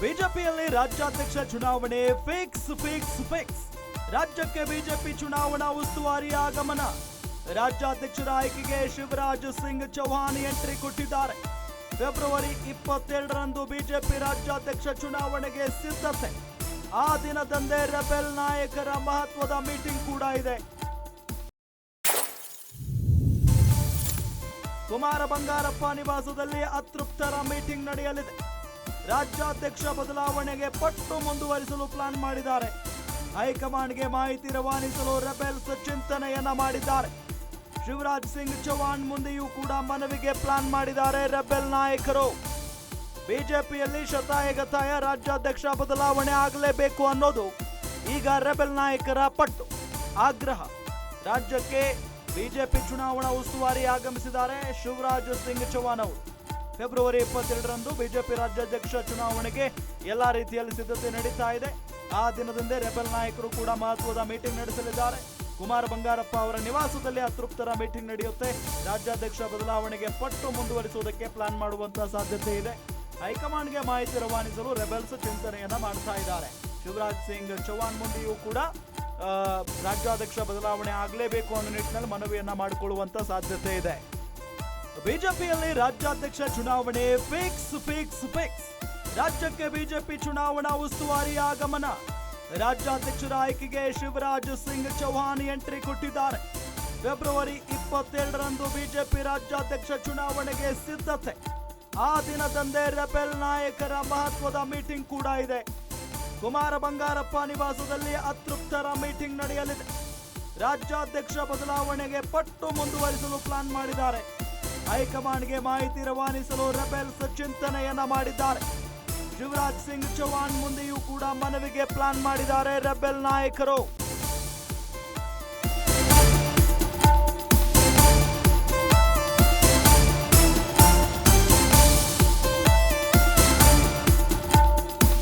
ಬಿಜೆಪಿಯಲ್ಲಿ ರಾಜ್ಯಾಧ್ಯಕ್ಷ ಚುನಾವಣೆ ಫಿಕ್ಸ್ ಫಿಕ್ಸ್ ಫಿಕ್ಸ್. ರಾಜ್ಯಕ್ಕೆ ಬಿಜೆಪಿ ಚುನಾವಣಾ ಉಸ್ತುವಾರಿ ಆಗಮನ. ರಾಜ್ಯಾಧ್ಯಕ್ಷರ ಆಯ್ಕೆಗೆ ಶಿವರಾಜ್ ಸಿಂಗ್ ಚೌಹಾಣ್ ಎಂಟ್ರಿ ಕೊಟ್ಟಿದ್ದಾರೆ. ಫೆಬ್ರವರಿ ಇಪ್ಪತ್ತೆರಡರಂದು ಬಿಜೆಪಿ ರಾಜ್ಯಾಧ್ಯಕ್ಷ ಚುನಾವಣೆಗೆ ಸಿದ್ಧತೆ. ಆ ದಿನದಂದೇ ರೆಬೆಲ್ ನಾಯಕರ ಮಹತ್ವದ ಮೀಟಿಂಗ್ ಕೂಡ ಇದೆ. ಕುಮಾರ ಬಂಗಾರಪ್ಪ ನಿವಾಸದಲ್ಲಿ ಅತೃಪ್ತರ ಮೀಟಿಂಗ್ ನಡೆಯಲಿದೆ. ರಾಜ್ಯಾಧ್ಯಕ್ಷ ಬದಲಾವಣೆಗೆ ಪಟ್ಟು ಮುಂದುವರಿಸಲು ಪ್ಲಾನ್ ಮಾಡಿದ್ದಾರೆ. ಹೈಕಮಾಂಡ್ಗೆ ಮಾಹಿತಿ ರವಾನಿಸಲು ರೆಬೆಲ್ಸ್ ಚಿಂತನೆಯನ್ನ ಮಾಡಿದ್ದಾರೆ. ಶಿವರಾಜ್ ಸಿಂಗ್ ಚೌಹಾಣ್ ಮುಂದೆಯೂ ಕೂಡ ಮನವಿಗೆ ಪ್ಲಾನ್ ಮಾಡಿದ್ದಾರೆ ರೆಬೆಲ್ ನಾಯಕರು. ಬಿಜೆಪಿಯಲ್ಲಿ ಶತಾಯಗತಾಯ ರಾಜ್ಯಾಧ್ಯಕ್ಷ ಬದಲಾವಣೆ ಆಗಲೇಬೇಕು ಅನ್ನೋದು ಈಗ ರೆಬೆಲ್ ನಾಯಕರ ಪಟ್ಟು. ಆಗ್ರಹ. ರಾಜ್ಯಕ್ಕೆ ಬಿಜೆಪಿ ಚುನಾವಣಾ ಉಸ್ತುವಾರಿ ಆಗಮಿಸಿದ್ದಾರೆ ಶಿವರಾಜ್ ಸಿಂಗ್ ಚೌಹಾಣ್ ಅವರು. ಫೆಬ್ರವರಿ ಇಪ್ಪತ್ತೆರಡರಂದು ಬಿಜೆಪಿ ರಾಜ್ಯಾಧ್ಯಕ್ಷ ಚುನಾವಣೆಗೆ ಎಲ್ಲ ರೀತಿಯಲ್ಲಿ ಸಿದ್ಧತೆ ನಡೀತಾ ಇದೆ. ಆ ದಿನದಂದೇ ರೆಬೆಲ್ ನಾಯಕರು ಕೂಡ ಮಹತ್ವದ ಮೀಟಿಂಗ್ ನಡೆಸಲಿದ್ದಾರೆ. ಕುಮಾರ್ ಬಂಗಾರಪ್ಪ ಅವರ ನಿವಾಸದಲ್ಲಿ ಅತೃಪ್ತರ ಮೀಟಿಂಗ್ ನಡೆಯುತ್ತೆ. ರಾಜ್ಯಾಧ್ಯಕ್ಷ ಬದಲಾವಣೆಗೆ ಪಟ್ಟು ಮುಂದುವರಿಸುವುದಕ್ಕೆ ಪ್ಲಾನ್ ಮಾಡುವಂತಹ ಸಾಧ್ಯತೆ ಇದೆ. ಹೈಕಮಾಂಡ್ಗೆ ಮಾಹಿತಿ ರವಾನಿಸಲು ರೆಬೆಲ್ಸ್ ಚಿಂತನೆಯನ್ನ ಮಾಡ್ತಾ ಇದ್ದಾರೆ. ಶಿವರಾಜ್ ಸಿಂಗ್ ಚೌಹಾಣ್ ಮುಂದೆಯೂ ಕೂಡ ರಾಜ್ಯಾಧ್ಯಕ್ಷ ಬದಲಾವಣೆ ಆಗಲೇಬೇಕು ಅನ್ನೋ ನಿಟ್ಟಿನಲ್ಲಿ ಮನವಿಯನ್ನ ಮಾಡಿಕೊಳ್ಳುವಂತ ಸಾಧ್ಯತೆ ಇದೆ. ಬಿಜೆಪಿಯಲ್ಲಿ ರಾಜ್ಯಾಧ್ಯಕ್ಷ ಚುನಾವಣೆ ಫಿಕ್ಸ್ ಫಿಕ್ಸ್ ಫಿಕ್ಸ್. ರಾಜ್ಯಕ್ಕೆ ಬಿಜೆಪಿ ಚುನಾವಣಾ ಉಸ್ತುವಾರಿ ಆಗಮನ. ರಾಜ್ಯಾಧ್ಯಕ್ಷರ ಆಯ್ಕೆಗೆ ಶಿವರಾಜ್ ಸಿಂಗ್ ಚೌಹಾಣ್ ಎಂಟ್ರಿ ಕೊಟ್ಟಿದ್ದಾರೆ. ಫೆಬ್ರವರಿ ಇಪ್ಪತ್ತೆರಡರಂದು ಬಿಜೆಪಿ ರಾಜ್ಯಾಧ್ಯಕ್ಷ ಚುನಾವಣೆಗೆ ಸಿದ್ಧತೆ. ಆ ದಿನದಂದೇ ರೆಬೆಲ್ ನಾಯಕರ ಮಹತ್ವದ ಮೀಟಿಂಗ್ ಕೂಡ ಇದೆ. ಕುಮಾರ ಬಂಗಾರಪ್ಪ ನಿವಾಸದಲ್ಲಿ ಅತೃಪ್ತರ ಮೀಟಿಂಗ್ ನಡೆಯಲಿದೆ. ರಾಜ್ಯಾಧ್ಯಕ್ಷ ಬದಲಾವಣೆಗೆ ಪಟ್ಟು ಮುಂದುವರಿಸಲು ಪ್ಲಾನ್ ಮಾಡಿದ್ದಾರೆ. ಹೈಕಮಾಂಡ್ಗೆ ಮಾಹಿತಿ ರವಾನಿಸಲು ರೆಬೆಲ್ಸ್ ಚಿಂತನೆಯನ್ನ ಮಾಡಿದ್ದಾರೆ. ಯುವರಾಜ್ ಸಿಂಗ್ ಚೌಹಾಣ್ ಮುಂದೆಯೂ ಕೂಡ ಮನವಿಗೆ ಪ್ಲಾನ್ ಮಾಡಿದ್ದಾರೆ ರೆಬೆಲ್ ನಾಯಕರು.